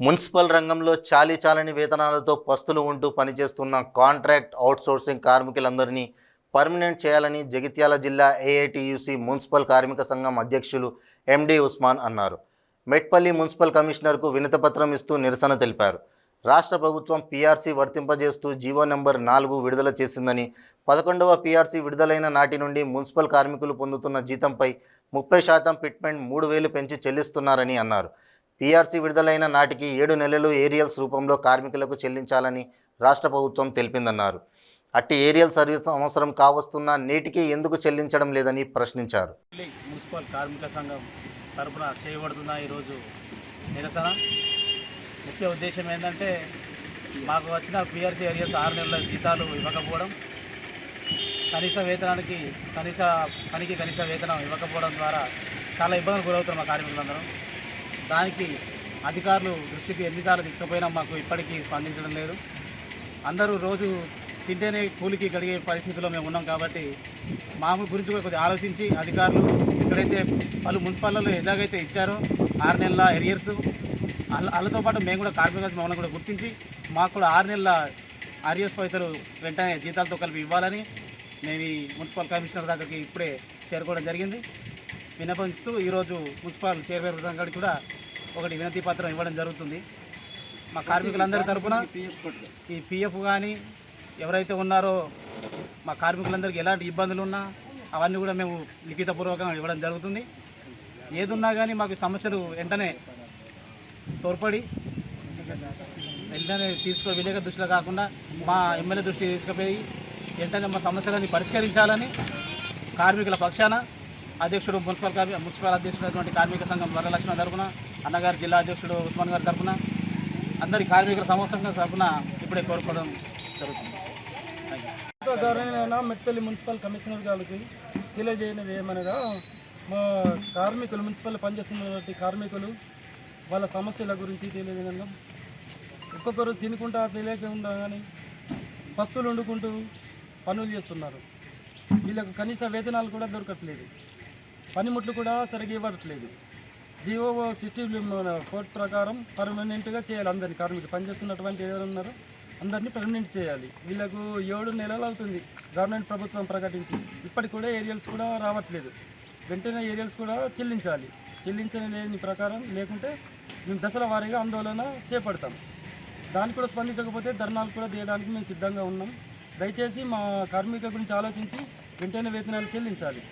Municipal రంగంలో చాలీ చాలని వేతనాలతో పస్తులు ఉంటూ పనిచేస్తున్న కాంట్రాక్ట్ అవుట్సోర్సింగ్ కార్మికులందరినీ పర్మనెంట్ చేయాలని జగిత్యాల జిల్లా ఏఐటియుసి మున్సిపల్ కార్మిక సంఘం అధ్యక్షులు ఎండి ఉస్మాన్ అన్నారు. మెట్పల్లి మున్సిపల్ కమిషనర్కు వినతిపత్రం ఇస్తూ నిరసన తెలిపారు. రాష్ట్ర ప్రభుత్వం పీఆర్సీ వర్తింపజేస్తూ జీవో నెంబర్ నాలుగు విడుదల చేసిందని పదకొండవ పీఆర్సీ విడుదలైన నాటి నుండి మున్సిపల్ కార్మికులు పొందుతున్న జీతంపై ముప్పై శాతం పిట్మెంట్ మూడు వేలు పెంచి చెల్లిస్తున్నారని అన్నారు. పీఆర్సీ విడుదలైన నాటికి ఏడు నెలలు ఏరియల్స్ రూపంలో కార్మికులకు చెల్లించాలని రాష్ట్ర ప్రభుత్వం తెలిపిందన్నారు. అట్టి ఏరియల్ సర్వీస్ అవసరం కావస్తున్నా నేటికి ఎందుకు చెల్లించడం లేదని ప్రశ్నించారు. మున్సిపల్ కార్మిక సంఘం తరపున చేయబడుతున్న ఈరోజు నిరసన. ముఖ్య ఉద్దేశం ఏంటంటే మాకు వచ్చిన పిఆర్సీ ఏరియల్స్ ఆరు నెలల జీతాలు ఇవ్వకపోవడం కనీస వేతనానికి కనీస పనికి కనీస వేతనం ఇవ్వకపోవడం ద్వారా చాలా ఇబ్బందులు గురవుతారు మా కార్మికులందరం. దానికి అధికారులు దృష్టికి ఎన్నిసార్లు తీసుకుపోయినా మాకు ఇప్పటికీ స్పందించడం లేదు. అందరూ రోజు తింటేనే కూలికి గడిగే పరిస్థితిలో మేము ఉన్నాం కాబట్టి మామూలు గురించి కూడా కొద్దిగా ఆలోచించి అధికారులు ఎక్కడైతే పలు మున్సిపాల్లో ఎలాగైతే ఇచ్చారో ఆరు నెలల ఎరియర్స్ వాళ్ళతో పాటు మేము కూడా కార్మిక మమ్మల్ని కూడా గుర్తించి మాకు కూడా ఆరు నెలల ఆర్ఎస్ పైసలు వెంటనే జీతాలతో కలిపి ఇవ్వాలని మేము ఈ మున్సిపల్ కమిషనర్ దగ్గరికి ఇప్పుడే చేరుకోవడం జరిగింది. విన్నపించుతూ ఈరోజు మున్సిపల్ చైర్మన్ గారికి కూడా ఒకటి వినతి పత్రం ఇవ్వడం జరుగుతుంది. మా కార్మికులందరి తరపున ఈ పిఎఫ్ కానీ ఎవరైతే ఉన్నారో మా కార్మికులందరికీ ఎలాంటి ఇబ్బందులు ఉన్నా అవన్నీ కూడా మేము లిఖితపూర్వకంగా ఇవ్వడం జరుగుతుంది. ఏదున్నా కానీ మాకు సమస్యలు వెంటనే తోడ్పడి వెంటనే తీసుకో విలేక దృష్టిలో కాకుండా మా ఎమ్మెల్యే దృష్టికి తీసుకుపోయి వెంటనే మా సమస్యలని పరిష్కరించాలని కార్మికుల పక్షాన అధ్యక్షుడు మున్సిపల్ కార్మి మున్సిపల్ అధ్యక్షుడైనటువంటి కార్మిక సంఘం వరలక్ష్మి తరపున అన్నగారు జిల్లా అధ్యక్షుడు ఉస్మాన్ గారి తరపున అందరి కార్మికుల సమస్య తరపున ఇప్పుడే కోరుకోవడం జరుగుతుంది. థ్యాంక్ మెట్పల్లి మున్సిపల్ కమిషనర్ గారికి తెలియజేయనిది ఏమనగా మా కార్మికులు మున్సిపల్ పనిచేస్తున్నటువంటి కార్మికులు వాళ్ళ సమస్యల గురించి తెలియజేయడం ఒక్కొక్కరు తినుకుంటా తెలియకుండా కానీ పస్తులు వండుకుంటూ పనులు చేస్తున్నారు. వీళ్ళకు కనీస వేతనాలు కూడా దొరకట్లేదు. పనిముట్లు కూడా సరిగ్గా ఇవ్వట్లేదు. జియో సిస్టమ్ కోర్టు ప్రకారం పర్మనెంట్గా చేయాలి. అందరినీ కార్మికులు పనిచేస్తున్నటువంటి ఎవరు ఉన్నారో అందరినీ పర్మనెంట్ చేయాలి. వీళ్ళకు ఏడు నెలలు అవుతుంది గవర్నమెంట్ ప్రభుత్వం ప్రకటించి. ఇప్పటికి కూడా ఏరియల్స్ కూడా రావట్లేదు. వెంటనే ఏరియల్స్ కూడా చెల్లించాలి. చెల్లించలేని ప్రకారం లేకుంటే మేము దశల వారీగా ఆందోళన చేపడతాం. దానికి కూడా స్పందించకపోతే ధర్నాలు కూడా తీయడానికి మేము సిద్ధంగా ఉన్నాం. దయచేసి మా కార్మికుల గురించి ఆలోచించి వెంటనే వేతనాలు చెల్లించాలి.